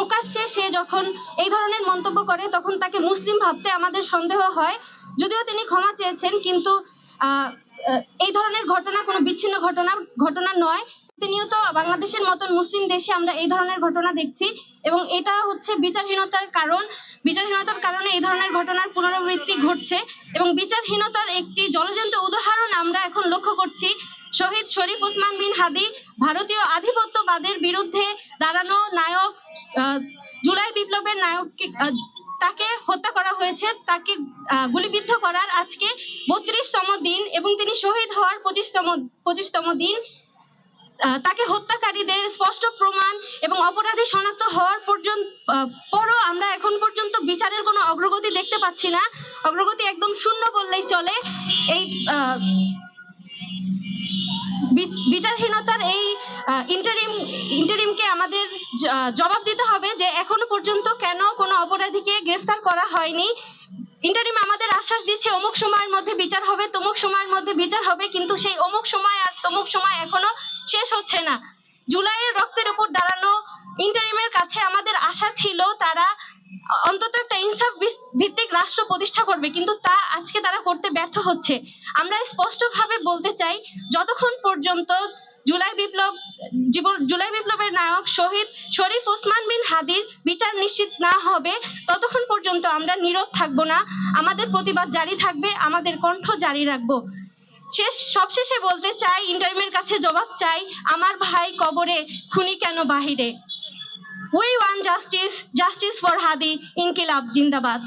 প্রকাশ্যে সে যখন এই ধরনের মন্তব্য করে, তখন তাকে মুসলিম ভাবতে আমাদের সন্দেহ হয়। যদিও তিনি ক্ষমা চেয়েছেন, কিন্তু এই ধরনের ঘটনা কোনো বিচ্ছিন্ন ঘটনা ঘটনা নয়। প্রতিনিয়ত বাংলাদেশের মতন মুসলিম দেশে আমরা এই ধরনের ঘটনা দেখছি এবং এটা হচ্ছে বিচারহীনতার কারণ। বিচারহীনতার কারণে এই ধরনের ঘটনার পুনরাবৃত্তি ঘটছে এবং বিচারহীনতার একটি জলজন্ত উদাহরণ আমরা এখন লক্ষ্য করছি। শহীদ শরীফ ওসমান বিন হাদি ভারতীয় আধিপত্যবাদের বিরুদ্ধে দাঁড়ানো নায়ক জুলাই বিপ্লবের নায়ক তাকে হত্যা করা হয়েছে, তাকে গুলিবিদ্ধ করার আজকে বত্রিশতম দিন এবং তিনি শহীদ হওয়ার পঁচিশতম পঁচিশতম দিন তাকে হত্যাকারীদের স্পষ্ট প্রমাণ এবং অপরাধী শনাক্ত হওয়ার পর্যন্ত পরও আমরা এখন পর্যন্ত বিচারের কোনো অগ্রগতি দেখতে পাচ্ছি না। অগ্রগতি একদম শূন্য বললেই চলে। এই বিচারহীনতার এই ইন্টারিম ইন্টারিমকে আমাদের জবাব দিতে হবে যে এখনও পর্যন্ত কেন কোনো অপরাধীকে গ্রেফতার করা হয়নি। ইন্টারিম আমাদের আশ্বাস দিচ্ছে, অমুক সময়ের মধ্যে বিচার হবে, তমুক সময়ের মধ্যে বিচার হবে, কিন্তু সেই অমুক সময় আর তমুক সময় এখনও শেষ হচ্ছে না। জুলাইয়ের রক্তের উপর দাঁড়ানো ইন্টারিমের কাছে আমাদের আশা ছিল তারা অন্তত একটা ইনসাফ ভিত্তিক রাষ্ট্র প্রতিষ্ঠা করবে, কিন্তু তা আজকে তারা করতে ব্যর্থ হচ্ছে। আমরা স্পষ্টভাবে বলতে চাই, যতক্ষণ পর্যন্ত জুলাই বিপ্লব, জীবন, জুলাই বিপ্লবের নায়ক শহীদ শরীফ ওসমান বিন হাদির বিচার নিশ্চিত না হবে, ততক্ষণ পর্যন্ত আমরা নীরব থাকব না। আমাদের প্রতিবাদ জারি থাকবে, আমাদের কণ্ঠ জারি রাখব। শেষ, সবশেষে বলতে চাই ইন্টারিমের কাছে জবাব চাই, আমার ভাই কবরে খুনি কেন বাহিরে? We want justice justice for Hadi ইনকিলাব, জিন্দাবাদ।